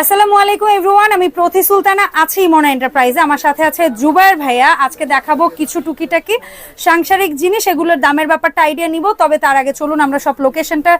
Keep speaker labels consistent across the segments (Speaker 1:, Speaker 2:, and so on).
Speaker 1: আসসালামু আলাইকুম এভরিওয়ান আমি প্রতি সুলতানা, আছি মনা এন্টারপ্রাইজে। আমার সাথে আছে জুবায়ের ভাইয়া। আজকে দেখাবো কিছু টুকিটাকি সাংসারিক জিনিস। এগুলোর দামের ব্যাপারটা আইডিয়া নিব, তবে তার আগে চলুন আমরা সব লোকেশনটা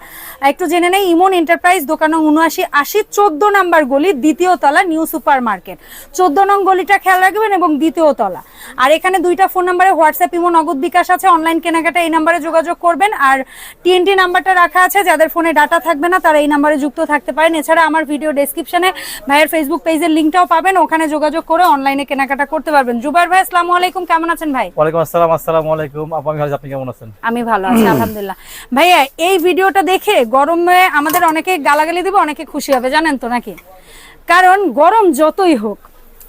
Speaker 1: একটু জেনে নেই। ইমন এন্টারপ্রাইজ, দোকান উনআশি, আশি, চোদ্দ নাম্বার গলি, দ্বিতীয় তলা, নিউ সুপার মার্কেট চোদ্দ নং গলিটা খেয়াল রাখবেন এবং দ্বিতীয় তলা। আর এখানে দুইটা ফোন নাম্বারে হোয়াটসঅ্যাপ ইমো নগদ বিকাশ আছে। অনলাইন কেনাকাটা এই নাম্বারে যোগাযোগ করবেন। আর টিএনটি নাম্বারটা রাখা আছে যাদের ফোনে ডাটা থাকবে না তারা এই নাম্বারে যুক্ত থাকতে পারেন। এছাড়া আমার ভিডিও ডেসক্রিপশনে ভাইয়ের ফেসবুক পেজের লিঙ্কটাও পাবেন। ওখানে যোগাযোগ করে অনলাইনে কেনাকাটা করতে পারবেন। জুবাইর ভাই আসসালামু আলাইকুম। কেমন আছেন ভাই?
Speaker 2: ওয়ালাইকুম আসসালাম আসসালামু আলাইকুম। আপু আমি ভালো আপনি কেমন আছেন?
Speaker 1: আমি ভালো আছি আলহামদুলিল্লাহ। ভাইয়া এই ভিডিওটা দেখে গরমে আমাদের অনেকে গালাগালি দিবে অনেকে খুশি হবে জানেন তো নাকি? কারণ গরম যতই হোক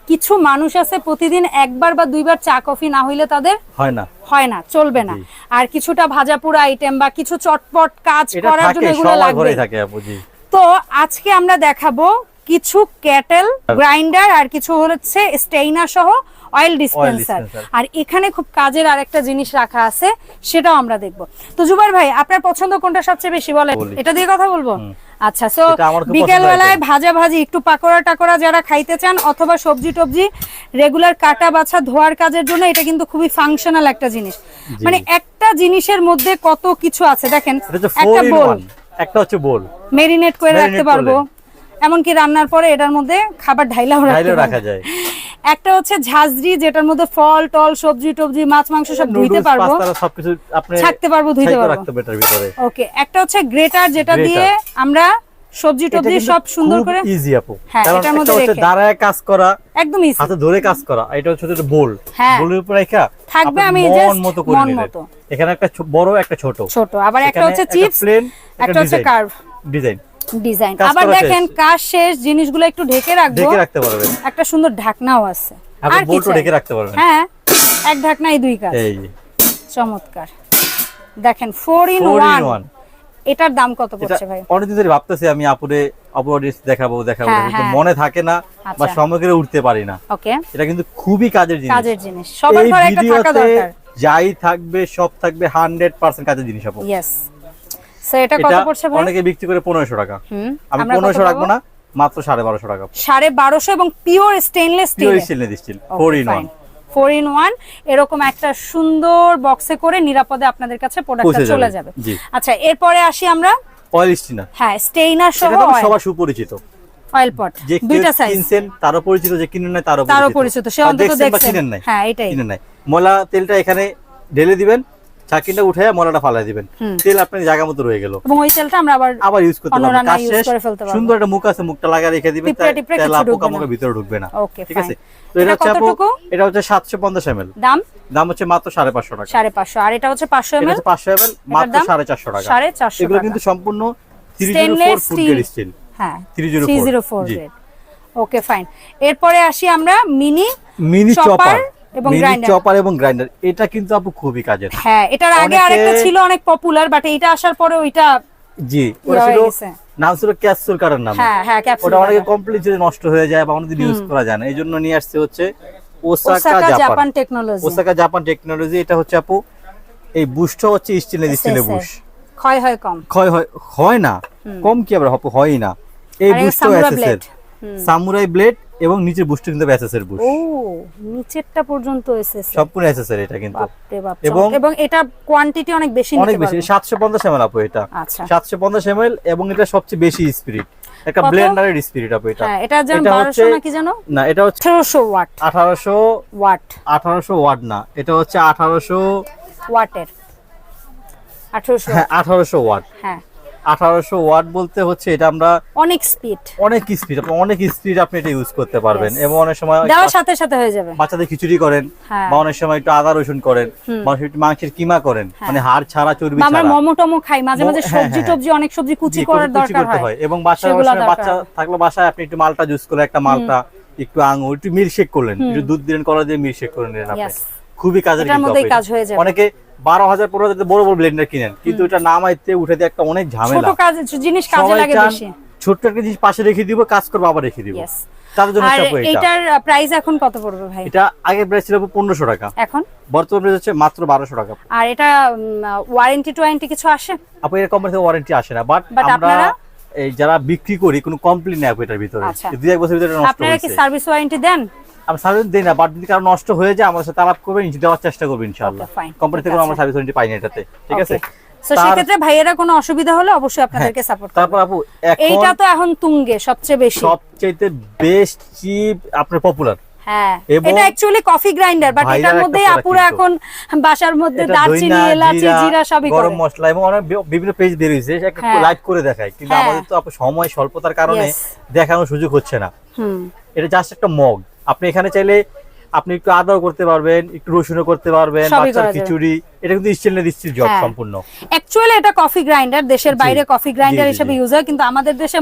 Speaker 1: কিছু মানুষ আছে প্রতিদিন একবার বা দুইবার চা কফি না হইলে তাদের
Speaker 2: হয় না।
Speaker 1: হয় না চলবে না। আর কিছুটা ভাজা পোড়া আইটেম বা কিছু চটপট কাজ করার জন্য এগুলো লাগবে। তো আজকে আমরা দেখাবো কিছু ক্যাটেল গ্রাইন্ডার আর কিছু হচ্ছে স্টেইনার সহ অয়েল ডিসপেন্সার আর এখানে খুব কাজের আরেকটা জিনিস রাখা আছে সেটাও আমরা দেখব। তো জুবাইর ভাই আপনার পছন্দ কোনটা সবচেয়ে বেশি বলেন? এটা দিয়ে কথা বলব? আচ্ছা সো বিকেল বেলায় ভাজা ভাজি একটু পাকোড়া টাকোড়া যারা খাইতে চান অথবা সবজি টবজি রেগুলার কাটা বাছা ধোয়ার কাজের জন্য এটা কিন্তু খুবই ফাংশনাল একটা জিনিস। মানে একটা জিনিসের মধ্যে কত কিছু আছে দেখেন একটা বোল
Speaker 2: একটা হচ্ছে বোল
Speaker 1: মেরিনেট করে রাখতে পারব। এমনকি রান্নার পরে এটার মধ্যে খাবার ঢাইলাও রাখতে পারব।
Speaker 2: রাখা যায়।
Speaker 1: একটা হচ্ছে ঝাঁঝরি যেটার মধ্যে ফল টল সবজি টবজি মাছ মাংস সব ধুইতে পারব।
Speaker 2: সবকিছু আপনি
Speaker 1: ছাকতে পারব ধুইতে পারব।
Speaker 2: ভিতরে।
Speaker 1: ওকে একটা হচ্ছে গ্রেটার যেটা দিয়ে আমরা সবজি টবজি সব সুন্দর করে
Speaker 2: ইজি আপু।
Speaker 1: হ্যাঁ,
Speaker 2: কারণ হচ্ছে। দাঁড়ায় কাজ করা
Speaker 1: একদম ইজি
Speaker 2: হাতে ধরে কাজ করা এটা হচ্ছে একটা বোল। বোলের উপর রেখা
Speaker 1: থাকবে, আমি
Speaker 2: মন মতো করে
Speaker 1: মন
Speaker 2: নিলেন। এখানে একটা বড় একটা ছোট।
Speaker 1: ছোট আবার একটা হচ্ছে চিপস
Speaker 2: প্লেন
Speaker 1: একটা হচ্ছে কার্ভ
Speaker 2: ডিজাইন
Speaker 1: ডিজাইন। আবার দেখেন কাজ শেষ জিনিসগুলো একটু ঢেকে রাখব।
Speaker 2: ঢেকে রাখতে পারবেন।
Speaker 1: একটা সুন্দর ঢাকনাও আছে। আর কি
Speaker 2: বোলটা
Speaker 1: চাই?
Speaker 2: ঢেকে রাখতে পারবেন।
Speaker 1: হ্যাঁ এক ঢাকনাই দুই কাজ।
Speaker 2: এই
Speaker 1: চমৎকার। দেখেন four in
Speaker 2: four
Speaker 1: one
Speaker 2: in one
Speaker 1: এটার দাম কত পড়ছে ভাই?
Speaker 2: অনেকদিন ধরে ভাবতেছি আমি আপুরে আপু অডিয়েন্স দেখাবো দেখাবো
Speaker 1: হ্যাঁ,
Speaker 2: কিন্তু
Speaker 1: হ্যাঁ।
Speaker 2: মনে থাকে না বা
Speaker 1: আচ্ছা।
Speaker 2: সময় করে উঠতে পারি না।
Speaker 1: ওকে।
Speaker 2: এটা কিন্তু খুবই কাজের জিনিস।
Speaker 1: কাজের জিনিস। সবার ঘরে একটা থাকা দরকার।
Speaker 2: যাই থাকবে সব থাকবে হান্ড্রেড পার্সেন্ট কাজের জিনিস আপু।
Speaker 1: ইয়েস এটা কত পড়ছে ভাই?
Speaker 2: অনেকে বিক্রি করে টাকা। আমি রাখব না মাত্র টাকা
Speaker 1: এবং pure steel
Speaker 2: steel four in
Speaker 1: four in one এরকম একটা সুন্দর বক্সে করে নিরাপদে আপনাদের কাছে প্রোডাক্টটা চলে
Speaker 2: যাবে।
Speaker 1: আচ্ছা এরপরে আসি আমরা
Speaker 2: অয়েল স্টিনার
Speaker 1: হ্যাঁ স্টেইনার সহ
Speaker 2: সবার সুপরিচিত।
Speaker 1: অয়েল পট দুইটা সাইজ
Speaker 2: কিনছেন তারও পরিচিত যে কিনেন নাই তারও
Speaker 1: তারও পরিচিত। সে অন্তত
Speaker 2: দেখছেন নাই।
Speaker 1: হ্যাঁ এটাই।
Speaker 2: কিনেন নাই। ময়লা তেলটা এখানে ঢেলে দিবেন চাকিনটা উঠে ময়লাটা ফালাই দিবেন। তেল আপনার জায়গা মতো রয়ে গেল।
Speaker 1: এবং ওই তেলটা আমরা আবার
Speaker 2: আবার ইউজ করতে
Speaker 1: রান্নায়
Speaker 2: কাজ শেষ।
Speaker 1: পারব।
Speaker 2: সুন্দর একটা মুখ আছে মুখটা লাগা রেখে দিবেন তেল পোকা মুখের ভিতরে ঢুকবে না। ঠিক আছে? তো এটা হচ্ছে এটা হচ্ছে সাতশো পঞ্চাশ এমএল।
Speaker 1: দাম?
Speaker 2: দাম হচ্ছে মাত্র সাড়ে পাঁচশো টাকা।
Speaker 1: সাড়ে পাঁচশো। আর এটা হচ্ছে পাঁচশো
Speaker 2: এটা
Speaker 1: এমএল?
Speaker 2: হচ্ছে পাঁচশো এমএল মাত্র
Speaker 1: দাম?
Speaker 2: সাড়ে চারশো টাকা।
Speaker 1: সাড়ে চারশো
Speaker 2: এগুলো কিন্তু সম্পূর্ণ three zero
Speaker 1: Stainless
Speaker 2: four food
Speaker 1: steel।
Speaker 2: Steel
Speaker 1: হ্যাঁ
Speaker 2: 304
Speaker 1: থ্রি জিরো ফোর
Speaker 2: জি।
Speaker 1: ওকে ফাইন এরপরে আসি আমরা মিনি
Speaker 2: মিনি চপার
Speaker 1: এবং grinder।
Speaker 2: চপার এবং গ্রাইন্ডার এটা কিন্তু আপু খুবই কাজের।
Speaker 1: হ্যাঁ এটার আগে আরেকটা ছিল অনেক পপুলার বাট এটা আসার পরে ওইটা
Speaker 2: জি
Speaker 1: ইয়ে
Speaker 2: ওটা ছিল নাম ছিল ক্যাপসুল কারের নাম।
Speaker 1: হ্যাঁ হ্যাঁ ক্যাপসুল
Speaker 2: ওটা অনেকে নষ্ট হয়ে যায় বা অনেকদিন ইউজ করা যায় না এই জন্য নিয়ে আসছে হচ্ছে Osaka
Speaker 1: Japan technology
Speaker 2: Osaka Japan technology এটা হচ্ছে আপু এই বুশটা হচ্ছে স্টিলের স্টিলের বুশ
Speaker 1: ক্ষয় হয় কম।
Speaker 2: ক্ষয় হয় হয় না। কম কি আবার হয়ই না। এই বুশটা। সামুরাই ব্লেড এবং নিচের বুশটা কিন্তু এসএস এর বুশ
Speaker 1: ও নিচেরটা পর্যন্ত এসেছে
Speaker 2: সম্পূর্ণ এসএস এর এটা কিন্তু।
Speaker 1: বাপরে বাপ
Speaker 2: এবং-
Speaker 1: এবং এটা কোয়ান্টিটি অনেক বেশি
Speaker 2: অনেক
Speaker 1: নিতে
Speaker 2: বেশি
Speaker 1: পারবে।
Speaker 2: সাতশো পঞ্চাশ এমএল আপু এটা।
Speaker 1: আচ্ছা।
Speaker 2: সাতশো পঞ্চাশ এমএল এবং এটা সবচেয়ে বেশি স্পিরিট একটা ব্লেন্ডারের স্পিরিট আপু এটা।
Speaker 1: হ্যাঁ এটা যেন
Speaker 2: এটা
Speaker 1: বারোশো
Speaker 2: হচ্ছে-
Speaker 1: নাকি জানো
Speaker 2: না এটা হচ্ছে
Speaker 1: আঠারোশো ওয়াট।
Speaker 2: আঠারোশো
Speaker 1: ওয়াট।
Speaker 2: আঠারোশো ওয়াট না এটা হচ্ছে আঠারোশো
Speaker 1: ওয়াটের। আঠারোশো
Speaker 2: হ্যাঁ আঠারোশো ওয়াট।
Speaker 1: হ্যাঁ।
Speaker 2: আঠারোশো ওয়াট বলতে হচ্ছে এটা আমরা
Speaker 1: অনেক স্পিড
Speaker 2: অনেক স্পিড অনেক স্পিড আপনি এটা ইউজ করতে পারবেন। এবং অনেক সময়
Speaker 1: দেওয়ার সাথে সাথে হয়ে যাবে।
Speaker 2: বাচ্চাদের খিচুড়ি করেন
Speaker 1: হ্যাঁ।
Speaker 2: বা অনেক সময় একটু আদা রসুন করেন বা একটু মাংসের কিমা করেন মানে হাড় ছাড়া চর্বি
Speaker 1: আমরা মোমো টোমো খাই মাঝে মাঝে
Speaker 2: হ্যাঁ,
Speaker 1: সবজি
Speaker 2: হ্যাঁ।
Speaker 1: টবজি অনেক সবজি কুচি করার দরকার হয়।
Speaker 2: এবং বাচ্চা বাচ্চা থাকলে বাসায় আপনি একটু মালটা জুস করে একটা মালটা একটু আঙুর একটু মিল্ক শেক করলেন একটু দুধ দিলেন কলা দিয়ে মিল্ক শেক করে নিলেন আপনি। খুবই কাজের
Speaker 1: হয়ে।
Speaker 2: অনেকে বারো হাজার পনেরো হাজার বড় বড় ব্লেন্ডার কিনেন। কিন্তু এটা নামাইতে একটা অনেক ঝামেলা।
Speaker 1: জিনিস কাজে লাগে বেশি।
Speaker 2: ছোট্ট একটা জিনিস পাশে রেখে দিব কাজ করব আবার রেখে দিব. তাদের জন্য
Speaker 1: এটার প্রাইস এখন কত পড়বে ভাই?
Speaker 2: এটা আগে প্রাইস ছিল পনেরোশো টাকা।
Speaker 1: এখন?
Speaker 2: বর্তমান প্রাইস হচ্ছে মাত্র বারোশো টাকা।
Speaker 1: আর এটা ওয়ারেন্টি টোয়ারেন্টি কিছু আসে?
Speaker 2: আপু এর কোম্পানি থেকে ওয়ারেন্টি আসে না বাট আমরা এই যারা বিক্রি করি কোনো কমপ্লেন নেই এটার ভিতরে।
Speaker 1: আচ্ছা।
Speaker 2: দুই এক বছর ভিতরে নষ্ট
Speaker 1: আপনারা কি সার্ভিস ওয়ারেন্টি দেন?
Speaker 2: আমি সার্ভিস দিই না বাট যদি কারও নষ্ট হয়ে যায় আমাদের সাথে আলাপ করবেন দেওয়ার চেষ্টা করবেন ইনশাআল্লাহ। কোম্পানি থেকে আমরা। সার্ভিস ওয়ারেন্টি পাই না এটাতে ঠিক আছে?
Speaker 1: সেক্ষেত্রে ভাইয়েরা কোনো অসুবিধা হলে অবশ্যই আপনাদেরকে সাপোর্ট
Speaker 2: তারপর আপু
Speaker 1: এইটা তো এখন তুঙ্গে সবচেয়ে বেশি।
Speaker 2: সবচেয়ে বেস্ট চিপ আপনার পপুলার
Speaker 1: হ্যাঁ এটা অ্যাকচুয়ালি কফি গ্রাইন্ডার বাট এটার আপুরা এখন বাসার মধ্যে দারচিনি এলাচি জিরা সবই
Speaker 2: গরম মশলা এবং অনেক বিভিন্ন পেজ বের হয়েছে একটা
Speaker 1: হ্যাঁ।
Speaker 2: করে দেখায় কিন্তু
Speaker 1: হ্যাঁ।
Speaker 2: আমাদের তো আপু সময় স্বল্পতার কারণে. দেখানোর সুযোগ হচ্ছে না। এটা জাস্ট একটা মগ আপনি এখানে চাইলে আপনি একটু আদাও করতে পারবেন একটু রসুনও করতে পারবেন বাচ্চার খিচুড়ি এটা কিন্তু স্টিলের স্টিল জব
Speaker 1: হ্যাঁ।
Speaker 2: সম্পূর্ণ।
Speaker 1: অ্যাকচুয়ালি এটা কফি গ্রাইন্ডার দেশের বাইরে কফি গ্রাইন্ডার হিসেবে ইউজ হয় কিন্তু আমাদের দেশে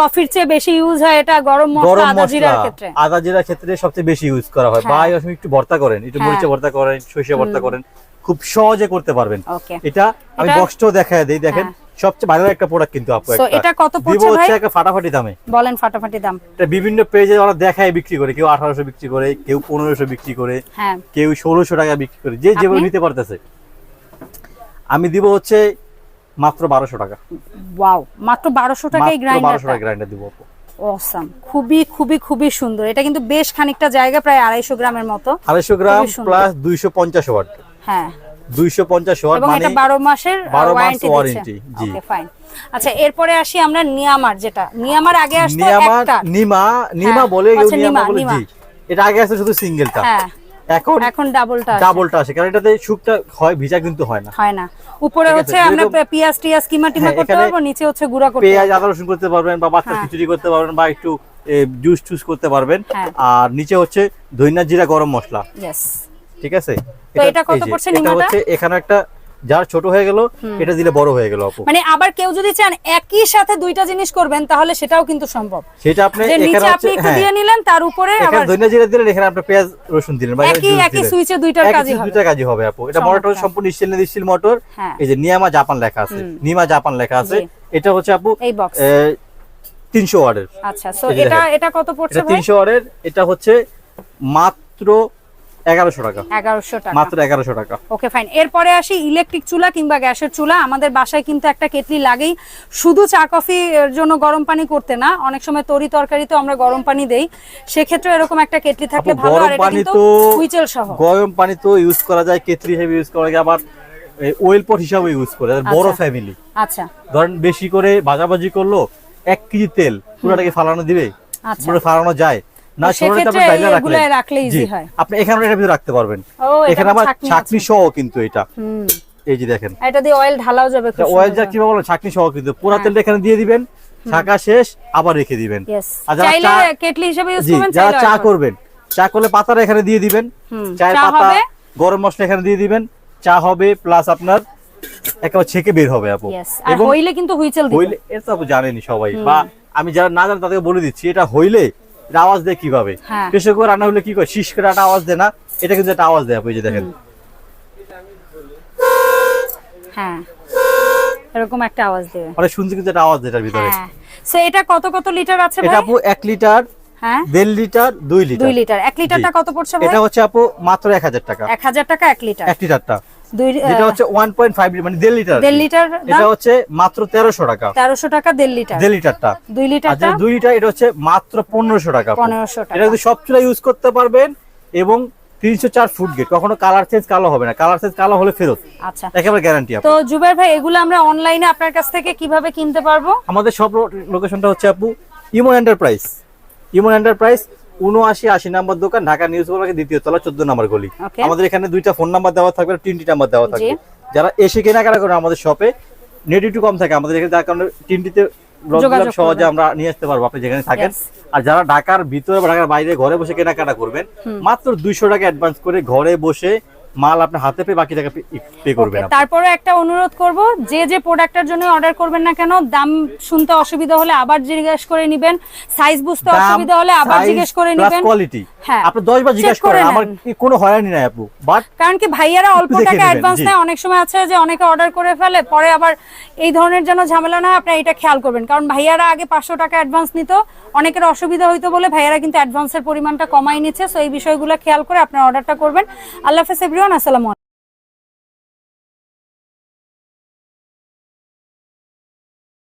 Speaker 1: কফির চেয়ে বেশি ইউজ হয় এটা গরম মশলা আদা জিরার ক্ষেত্রে।
Speaker 2: আদা জিরার ক্ষেত্রে সবচেয়ে বেশি ইউজ করা হয়।
Speaker 1: হ্যাঁ।
Speaker 2: বা এই সময় একটু ভর্তা করেন একটু
Speaker 1: হ্যাঁ।
Speaker 2: মরিচে ভর্তা করেন সরিষা ভর্তা করেন খুব সহজে করতে পারবেন। এটা আমি বক্সটাও দেখায় দেই দেখেন। সবচেয়ে ভালো একটা প্রোডাক্ট কিন্তু আপু
Speaker 1: এটা কত পড়ছে ভাই?
Speaker 2: একটা ফাটাফাটি দামে।
Speaker 1: বলেন ফাটাফাটি দাম।
Speaker 2: এটা বিভিন্ন পেজে ওরা দেখায় বিক্রি করে কেউ আঠারোশো বিক্রি করে কেউ পনেরোশো বিক্রি করে
Speaker 1: হ্যাঁ।
Speaker 2: কেউ ষোলোশো টাকা বিক্রি করে যে যেভাবে নিতে পারতেছে। আমি দিব হচ্ছে মাত্র বারোশো টাকা।
Speaker 1: ওয়াও মাত্র বারোশো টাকায়
Speaker 2: বারোশো টাকা
Speaker 1: গ্রাইন্ডার
Speaker 2: গ্রাইন্ডার দিব আপু।
Speaker 1: অসাম খুবই খুবই খুবই সুন্দর। এটা কিন্তু বেশ খানিকটা জায়গা প্রায় আড়াইশো গ্রামের মতো।
Speaker 2: আড়াইশো গ্রাম প্লাস দুইশো পঞ্চাশ ওয়াট।
Speaker 1: হ্যাঁ।
Speaker 2: দুইশো পঞ্চাশ ওয়াট মানে
Speaker 1: এটা বারো মাসের
Speaker 2: 12 মাস
Speaker 1: ওয়ারেন্টি
Speaker 2: জি।
Speaker 1: ওকে ফাইন আচ্ছা এরপরে আসি আমরা নিয়ামার যেটা। নিয়ামার আগে আসতো একটা।
Speaker 2: নিমা নিমা
Speaker 1: হ্যাঁ,
Speaker 2: বলে কেউ
Speaker 1: আচ্ছা,
Speaker 2: নিয়ামা
Speaker 1: নিমা,
Speaker 2: বলে জি। এটা আগে শুধু সিঙ্গেলটা।
Speaker 1: হ্যাঁ।
Speaker 2: এখন
Speaker 1: এখন ডাবলটা
Speaker 2: ডাবলটা আসে কারণ এটাতে সুপটা হয় ভিজা কিন্তু হয় না।
Speaker 1: হয় না। উপরে হচ্ছে আমরা পেঁয়াজ টিয়াজ কিমা টিমা
Speaker 2: হ্যাঁ,
Speaker 1: করতে পারব নিচে হচ্ছে গুঁড়া করতে
Speaker 2: পেঁয়াজ আদা রসুন করতে পারবেন বা বাচ্চা। খিচুড়ি করতে পারবেন বা একটু জুস টুস করতে পারবেন। আর নিচে হচ্ছে ধইনা জিরা গরম মশলা. ঠিক আছে?
Speaker 1: তো এটা কত পড়ছে নিমাটা?
Speaker 2: হচ্ছে এখানে একটা যার ছোট হয়ে গেল এটা দিলে বড় হয়ে গেল আপু
Speaker 1: মানে আবার কেউ যদি চান একই সাথে দুইটা জিনিস করবেন তাহলে সেটাও কিন্তু সম্ভব।
Speaker 2: সেটা আপনি
Speaker 1: নিচে আপনি একটু
Speaker 2: হ্যাঁ।
Speaker 1: দিয়ে নিলেন তার উপরে আবার
Speaker 2: ধইনা জিরা দিলেন এখানে আপনি পেঁয়াজ রসুন দিলেন বা
Speaker 1: একই একই সুইচে দুইটার কাজই হবে।
Speaker 2: দুইটা কাজই হবে আপু। এটা মোটর। সম্পূর্ণ স্টেনলেস স্টিল মোটর।
Speaker 1: হ্যাঁ।
Speaker 2: এই যে নিয়ামা জাপান লেখা আছে। নিমা জাপান লেখা আছে। এটা হচ্ছে আপু
Speaker 1: এই বক্স
Speaker 2: তিনশো ওয়ার্ডের
Speaker 1: আচ্ছা সো এটা এটা কত পড়ছে ভাই?
Speaker 2: তিনশো ওয়ার্ডের এটা হচ্ছে মাত্র টাকা।
Speaker 1: এগারোশো টাকা।
Speaker 2: মাত্র এগারোশো টাকা।
Speaker 1: ওকে ফাইন এরপরে আসি ইলেকট্রিক চুলা কিংবা গ্যাসের চুলা। আমাদের বাসায় কিন্তু একটা কেটলি লাগেই। শুধু চা কফি এর জন্য গরম পানি করতে না অনেক সময় তরি তরকারিতে আমরা গরম পানি দেই। সেক্ষেত্রে এরকম একটা কেটলি থাকলে ভালো
Speaker 2: গরম
Speaker 1: আর এটা
Speaker 2: পানি
Speaker 1: কিন্তু
Speaker 2: তো
Speaker 1: হুইচেল সহ
Speaker 2: গরম পানি তো ইউজ করা যায় হিসেবে ইউজ করা যায় আবার ওয়েল পট হিসাবে ইউজ করে বড়
Speaker 1: আচ্ছা।
Speaker 2: ফ্যামিলি
Speaker 1: আচ্ছা।
Speaker 2: ধরেন বেশি করে ভাজাভাজি করল এক কেজি তেল পুরোটাকে ফালানো দিবে
Speaker 1: আচ্ছা।
Speaker 2: পুরো ফালানো যায়। না
Speaker 1: রাখলে হয়।
Speaker 2: আপনি এখানে এটার ভিতরে রাখতে পারবেন। এখানে আবার
Speaker 1: ছাকনি
Speaker 2: সহ কিন্তু এটা। এই যে দেখেন।
Speaker 1: এটা দিয়ে অয়েল ঢালাও যাবে
Speaker 2: ওয়েল যা কীভাবে বলো ছাকনি সহ কিন্তু। পুরো
Speaker 1: হ্যাঁ।
Speaker 2: তেলটা এখানে দিয়ে দিবেন ছাকা শেষ আবার রেখে দিবেন। আর যারা চা-
Speaker 1: কেটলি হিসেবে ইউজ করবেন
Speaker 2: যারা চা করবেন। চা করলে পাতাটা এখানে দিয়ে দিবেন। চায়ের
Speaker 1: চা
Speaker 2: পাতা গরম মশলা এখানে দিয়ে দিবেন। চা হবে প্লাস আপনার একেবারে ছেকে বের হবে আপু.
Speaker 1: আর হইলে কিন্তু হুইচেল দিবে
Speaker 2: হইলে এটা তো আপু জানেনি সবাই। বা আমি যারা না জানেন তাদেরকে বলে দিচ্ছি এটা হইলে এটা আওয়াজ দেয় কীভাবে?
Speaker 1: হ্যাঁ।
Speaker 2: প্রেসার কুকার রান্না হলে কি করে? শীষ করে একটা আওয়াজ দেয় না? এটা কিন্তু একটা আওয়াজ দেয় আপু এই যে দেখেন।
Speaker 1: হ্যাঁ। এরকম একটা আওয়াজ দেবে।
Speaker 2: শুনছি কিন্তু একটা আওয়াজ দেয় এটার ভিতরে।
Speaker 1: হ্যাঁ। সো এটা কত কত লিটার আছে
Speaker 2: এটা আপু লিটার
Speaker 1: হ্যাঁ।
Speaker 2: দেড় লিটার দুই লিটার
Speaker 1: লিটারটা কত পড়ছে ভাই?
Speaker 2: এটা হচ্ছে আপু মাত্র এক হাজার টাকা।
Speaker 1: এক হাজার টাকা এক লিটার
Speaker 2: এক লিটারটা
Speaker 1: দুই
Speaker 2: হচ্ছে ওয়ান পয়েন্ট ফাইভ মানে দেড় লিটার
Speaker 1: দেড় লিটার
Speaker 2: এটা হচ্ছে মাত্র তেরোশো টাকা।
Speaker 1: তেরোশো টাকা দেড় লিটার
Speaker 2: দেড় লিটারটা
Speaker 1: দুই লিটারটা
Speaker 2: যেটা লিটার এটা হচ্ছে মাত্র পনেরোশো টাকা
Speaker 1: 1500 টাকা।
Speaker 2: এটা কিন্তু সব চুলা ইউজ করতে পারবেন এবং তিনশো চার ফুট গেট কখনো কালার চেঞ্জ কালো হবে না। কালার চেঞ্জ কালো হলে ফেরত।
Speaker 1: আচ্ছা।
Speaker 2: একেবারে গ্যারান্টি
Speaker 1: তো জুবের ভাই এগুলো আমরা অনলাইনে আপনার কাছ থেকে কীভাবে কিনতে পারব?
Speaker 2: আমাদের সব লোকেশনটা হচ্ছে আপু ইমন এন্টারপ্রাইজ ইমন এন্টারপ্রাইজ উনআশি আশি নাম্বার দোকান ঢাকা নিউজ পেপারের দ্বিতীয় তলা চোদ্দ নাম্বার গলি। আমাদের এখানে দুইটা ফোন নাম্বার দেওয়া থাকবে তিনটি নাম্বার দেওয়া থাকবে। যারা এসে কেনাকাটা করে আমাদের শপে নেট একটু কম থাকে আমাদের এখানে যার কারণে তিনটিতে সহজে আমরা নিয়ে আসতে পারব আপনি যেখানে থাকেন। আর যারা ঢাকার ভিতরে বা ঢাকার বাইরে ঘরে বসে কেনাকাটা করবেন মাত্র দুইশো টাকা অ্যাডভান্স করে ঘরে বসে মাল আপনি হাতে পেয়ে বাকি টাকা পে করবেন
Speaker 1: তারপরে একটা অনুরোধ করব যে যে প্রোডাক্টের জন্য অর্ডার করবেন না কেন দাম শুনতে অসুবিধা হলে আবার জিজ্ঞেস করে নেবেন সাইজ বুঝতে অসুবিধা হলে আবার জিজ্ঞেস করে নেবেন।
Speaker 2: quality।
Speaker 1: হ্যাঁ।
Speaker 2: আপনি দশ বার জিজ্ঞেস করেন আমার কি কোনো হয়রানি নাই আপু? বাট
Speaker 1: কারণ কি ভাইয়ারা অল্প টাকা অ্যাডভান্স নেয় অনেক সময় আছে যে অনেকে অর্ডার করে ফেলে পরে আবার এই ধরনের যেন ঝামেলা না হয় আপনি এটা খেয়াল করবেন। কারণ ভাইয়ারা আগে পাঁচশো টাকা অ্যাডভান্স নিত অনেকের অসুবিধা হইতো বলে ভাইয়ারা কিন্তু অ্যাডভান্সের পরিমাণটা কমাই নিচ্ছে সো এই বিষয়গুলো খেয়াল করে আপনার অর্ডারটা করবেন। আল্লাহ হাফেজ এভরিওয়ান আসসালামু